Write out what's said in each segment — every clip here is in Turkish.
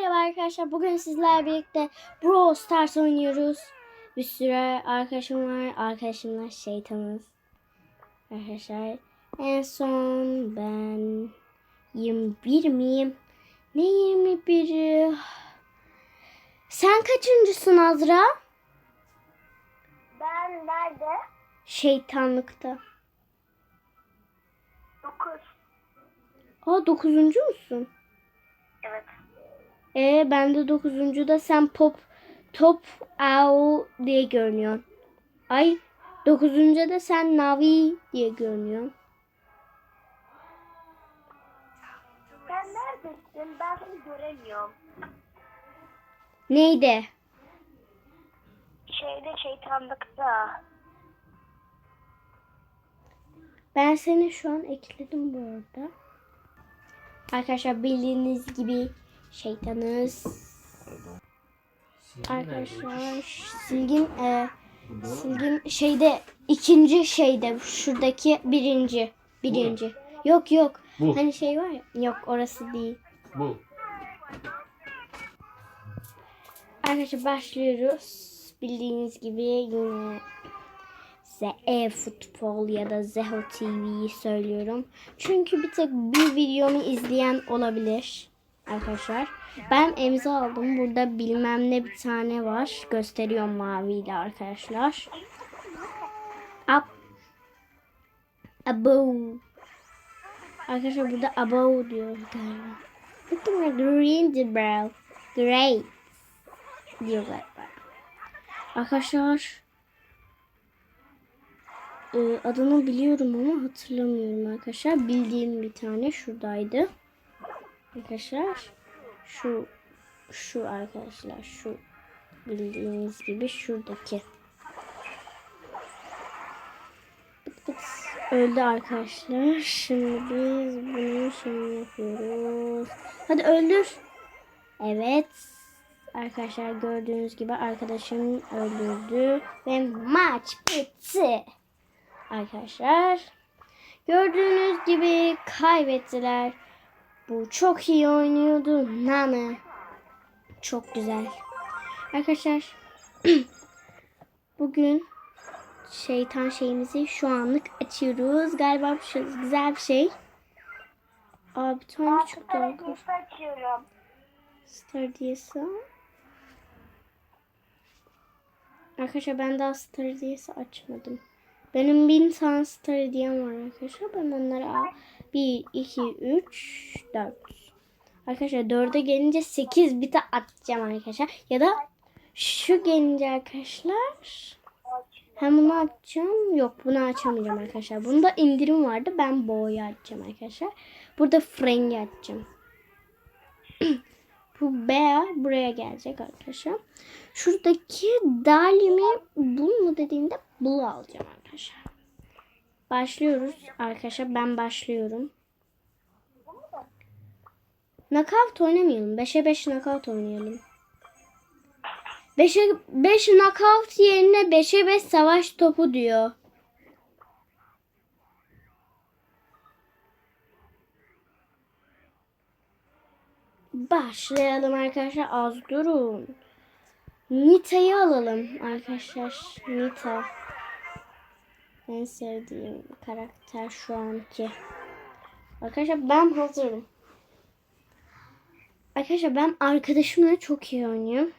Merhaba arkadaşlar. Bugün sizlerle birlikte Brawl Stars oynuyoruz. Bir sürü arkadaşım var. Arkadaşımla şeytanız. Arkadaşlar en son ben 21 miyim? Ne 21'i? Sen kaçıncısın Azra? Ben nerede? Şeytanlıkta. 9. Aa dokuzuncu musun? Evet. Ee ben de dokuzuncuda sen pop top au diye görünüyorsun. Ay dokuzuncuda sen navi diye görünüyorsun. Sen neredesin? Ben seni göremiyorum. Neydi? Şeyde şeytanlıkta. Ben seni şu an ekledim bu arada. Arkadaşlar bildiğiniz gibi şeytanız. Arkadaşlar silgin e, silgin şeyde ikinci şeyde şuradaki birinci birinci. Yok yok. Bu. Hani şey var ya. Yok orası değil. Bu. Arkadaşlar başlıyoruz. Bildiğiniz gibi yine size e-futbol ya da Zeho TV'yi söylüyorum. Çünkü bir tek bir videomu izleyen olabilir arkadaşlar. Ben emza aldım. Burada bilmem ne bir tane var. Gösteriyorum maviyle arkadaşlar. Up. Above. Arkadaşlar burada above diyor galiba. Looking like green the brown. Great diyor galiba. Arkadaşlar e, adını biliyorum ama hatırlamıyorum arkadaşlar. Bildiğim bir tane şuradaydı. Arkadaşlar şu şu arkadaşlar şu bildiğiniz gibi şuradaki. Öldü arkadaşlar. Şimdi biz bunu şimdi yapıyoruz. Hadi öldür. Evet. Arkadaşlar gördüğünüz gibi arkadaşım öldürdü ve maç bitti. Arkadaşlar gördüğünüz gibi kaybettiler. Bu çok iyi oynuyordu. Nana. Çok güzel. Arkadaşlar bugün şeytan şeyimizi şu anlık açıyoruz. Galiba bu şey, güzel bir şey. Aa bir tane çıktı arkadaşlar. Arkadaşlar açıyorum. Star diyesi. Arkadaşlar ben daha Star diyesi açmadım. Benim bin tane Star diyem var arkadaşlar. Ben onları al. 1, 2, 3, 4. Arkadaşlar 4'e gelince 8 bite atacağım arkadaşlar. Ya da şu gelince arkadaşlar hem bunu açacağım. Yok bunu açamayacağım arkadaşlar. Bunda indirim vardı. Ben boğayı açacağım arkadaşlar. Burada frengi açacağım. Bu Bea buraya gelecek arkadaşlar. Şuradaki Dalim'i bul mu dediğinde bul alacağım arkadaşlar. Başlıyoruz arkadaşlar. Ben başlıyorum. Knockout oynamayalım. 5'e 5 knockout oynayalım. 5'e 5 knockout yerine 5'e 5 savaş topu diyor. Başlayalım arkadaşlar. Az durun. Nita'yı alalım arkadaşlar. Nita. En sevdiğim karakter şu anki. Arkadaşlar ben hazırım. Arkadaşlar ben arkadaşımla çok iyi oynuyorum.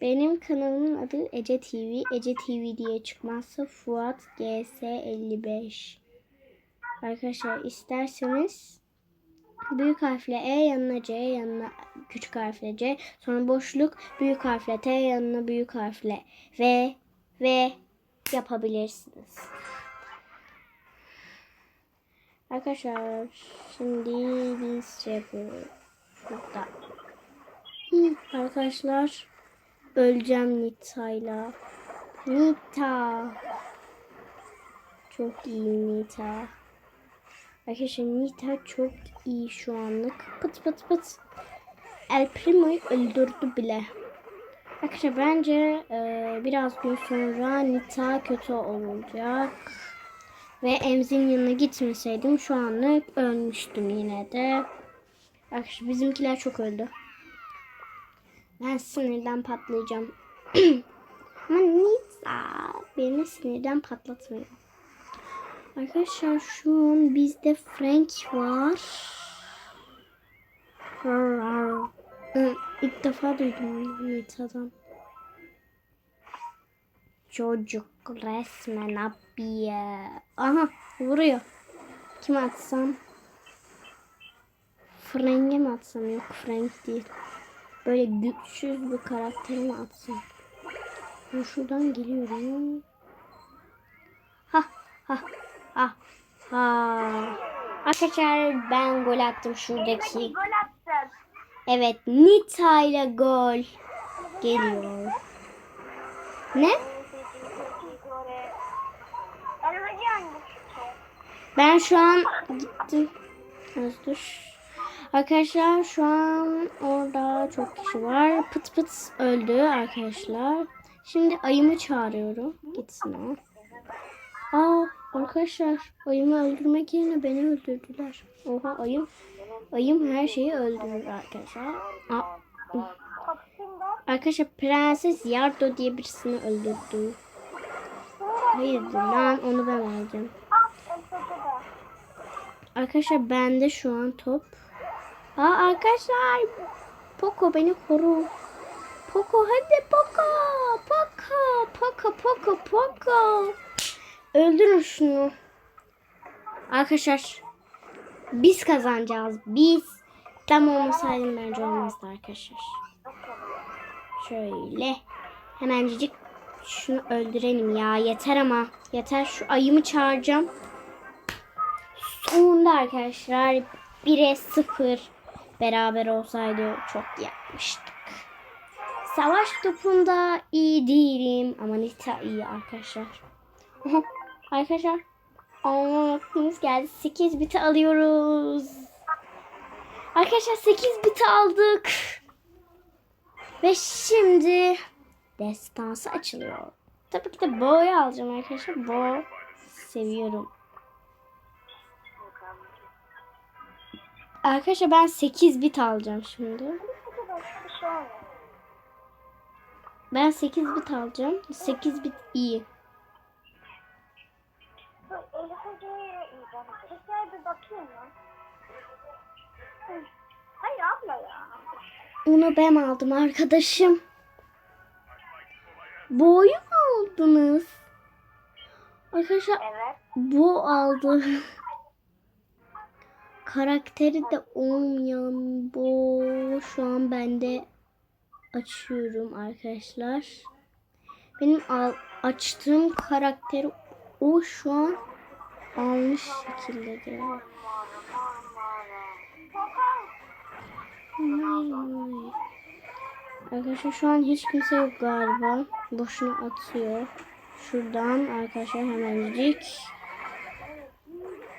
Benim kanalımın adı Ece TV. Ece TV diye çıkmazsa Fuat GS55. Arkadaşlar isterseniz büyük harfle E yanına C yanına küçük harfle C sonra boşluk büyük harfle T yanına büyük harfle V V yapabilirsiniz. Arkadaşlar şimdi biz şey yapıyoruz. Burada. Hı, Arkadaşlar öleceğim Nita'yla. Nita. Çok iyi Nita. Arkadaşlar Nita çok iyi şu anlık. Pıt pıt pıt. El Primo'yu öldürdü bile. Arkadaşlar bence e, biraz gün sonra Nita kötü olacak. Ve Emzin yanına gitmeseydim şu anlık ölmüştüm yine de. Arkadaşlar bizimkiler çok öldü. Ben sinirden patlayacağım. Ama Nisa beni sinirden patlatmıyor. Arkadaşlar şu an bizde Frank var. İlk defa duydum Nisa'dan. Çocuk resmen abiye. Aha vuruyor. Kim atsam? Frank'e mi atsam? Yok Frank değil. Böyle güçsüz bir karakteri mi atsam? Ben şuradan geliyorum. Ha ha ha ha. Arkadaşlar ben gol attım şuradaki. Gol attın. Evet Nita ile gol geliyor. Ne? Ben şu an gittim. Özür. Arkadaşlar şu an orada çok kişi var. Pıt pıt öldü arkadaşlar. Şimdi ayımı çağırıyorum. Gitsin o. Aa arkadaşlar ayımı öldürmek yerine beni öldürdüler. Oha ayım. Ayım her şeyi öldürür arkadaşlar. Aa, arkadaşlar Prenses Yardo diye birisini öldürdü. Hayırdır lan onu ben alacağım. Arkadaşlar bende şu an top. Aa arkadaşlar Poco beni koru. Poco hadi Poco. Poco. Poco Poco Poco. Öldürün şunu. Arkadaşlar biz kazanacağız. Biz. Ben olmasaydım bence olmazdı arkadaşlar. Şöyle. Hemencik şunu öldürelim ya. Yeter ama. Yeter şu ayımı çağıracağım. Sonunda arkadaşlar 1'e 0 beraber olsaydı çok yapmıştık. Savaş topunda iyi değilim ama Nita iyi arkadaşlar. Arkadaşlar Aa, vaktimiz geldi. 8 biti alıyoruz. Arkadaşlar 8 biti aldık. Ve şimdi destansı açılıyor. Tabii ki de Bo'yu alacağım arkadaşlar. Bo seviyorum. Arkadaşlar ben 8 bit alacağım şimdi. Ben 8 bit alacağım. 8 bit iyi. Bu Elif Hoca'ya iyi ben. Tekrar bir bakayım. Hayır abla ya. Onu ben aldım arkadaşım. Bo'yu mu aldınız? Arkadaşlar Evet. bu aldı. Karakteri de olmayan bu şu an bende açıyorum arkadaşlar. Benim açtığım karakteri o şu an almış şekilde. Vay. Arkadaşlar şu an hiç kimse yok galiba. Boşuna atıyor. Şuradan arkadaşlar hemencik.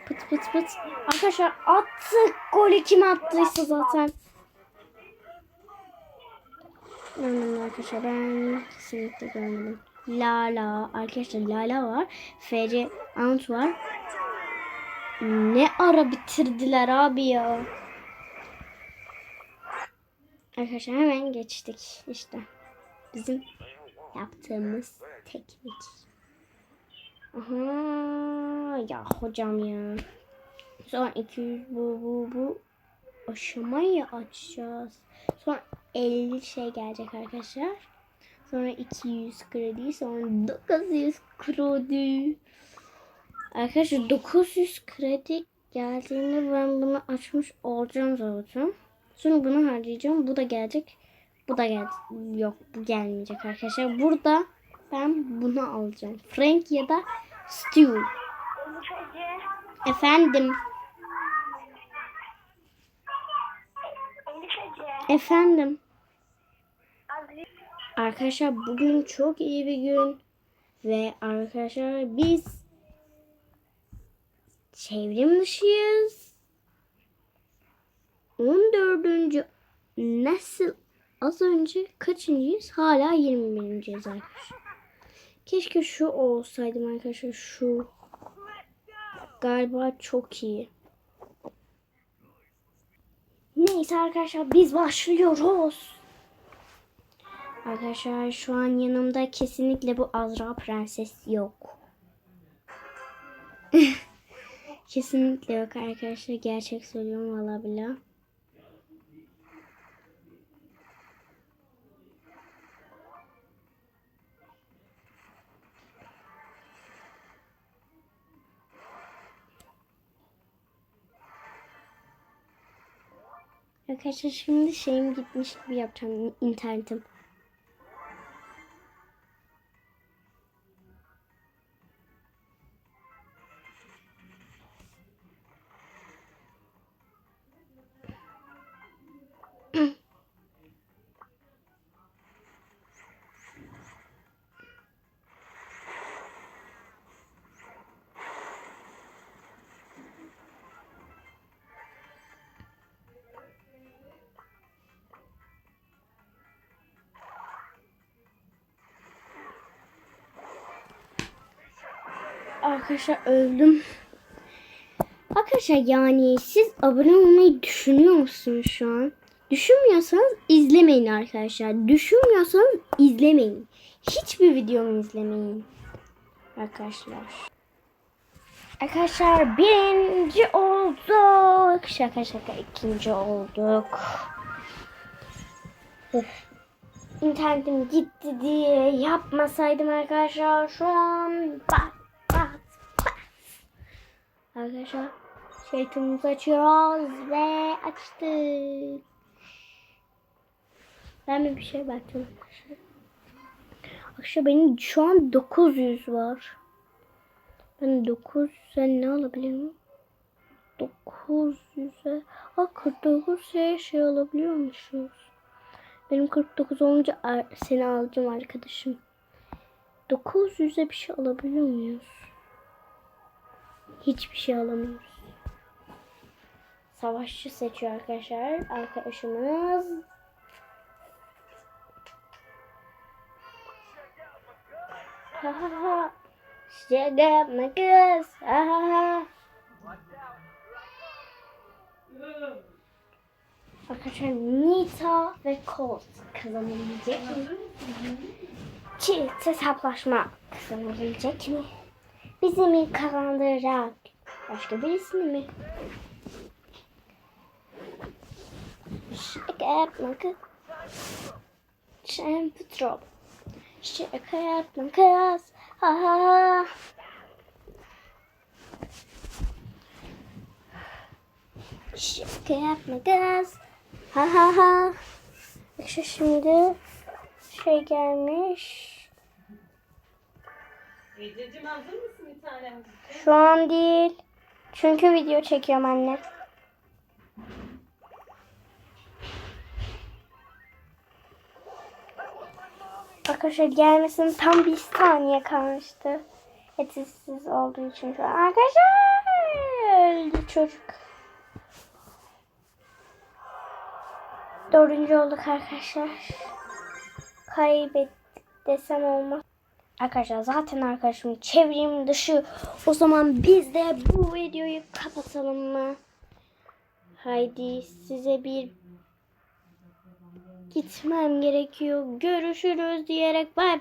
Pıt pıt pıt. Arkadaşlar attık. Golü kim attıysa zaten. Görmedim arkadaşlar ben kesinlikle görmedim. Lala. Arkadaşlar Lala var. FC Ant var. Ne ara bitirdiler abi ya. Arkadaşlar hemen geçtik. İşte bizim yaptığımız teknik. Aha ya hocam ya. Sonra 200 bu bu bu aşamayı açacağız. Sonra 50 şey gelecek arkadaşlar. Sonra 200 kredi, sonra 900 kredi. Arkadaşlar 900 kredi geldiğinde ben bunu açmış olacağım zaten. Sonra bunu harcayacağım. Bu da gelecek. Bu da gel. Yok bu gelmeyecek arkadaşlar. Burada ben bunu alacağım. Frank ya da Hoca. Efendim. Efendim. Arkadaşlar bugün çok iyi bir gün. Ve arkadaşlar biz çevrim dışıyız. 14. Nasıl az önce kaçıncıyız? Hala 21.yiz arkadaşlar. Keşke şu olsaydım arkadaşlar şu. Galiba çok iyi. Ne? Neyse arkadaşlar biz başlıyoruz. Arkadaşlar şu an yanımda kesinlikle bu Azra Prenses yok. kesinlikle yok arkadaşlar. Gerçek söylüyorum valla bile. Arkadaşlar şimdi şeyim gitmiş gibi yapacağım internetim. Arkadaşlar öldüm. Arkadaşlar yani siz abone olmayı düşünüyor musunuz şu an? Düşünmüyorsanız izlemeyin arkadaşlar. Düşünmüyorsanız izlemeyin. Hiçbir videomu izlemeyin. Arkadaşlar. Arkadaşlar birinci olduk. Şaka şaka ikinci olduk. İnternetim gitti diye yapmasaydım arkadaşlar şu an bak. Arkadaşlar şeytanımızı açıyoruz ve açtık. Ben bir bir şey baktım arkadaşlar. Benim şu an 900 var. Ben 900'e ne alabilirim? 900'e Aa 49 şey, şey alabiliyormuşuz. Benim 49 olunca seni alacağım arkadaşım. 900'e bir şey alabiliyor muyuz? Hiçbir şey alamıyoruz. Savaşçı seçiyor arkadaşlar. Arkadaşımız. Ha ha ha. My girls. Ha ha ha. Arkadaşlar Nita ve Colt kazanabilecek mi? Çift hesaplaşma kazanabilecek mi? Bizi mi kazandıracak? Başka birisini mi? Şaka yapma kız. Şampu trop. Şaka yapma kız. Ha ha ha. Şaka yapma kız. Ha ha ha. İşte şimdi şey gelmiş. Ececiğim hazır mısın bir tanem? Şu an değil. Çünkü video çekiyorum anne. Arkadaşlar gelmesine tam bir saniye kalmıştı. Etsiz olduğu için şu an. Arkadaşlar öldü çocuk. Dördüncü olduk arkadaşlar. Kaybettik desem olmaz. Arkadaşlar zaten arkadaşım çevrim dışı. O zaman biz de bu videoyu kapatalım mı? Haydi size bir gitmem gerekiyor. Görüşürüz diyerek bay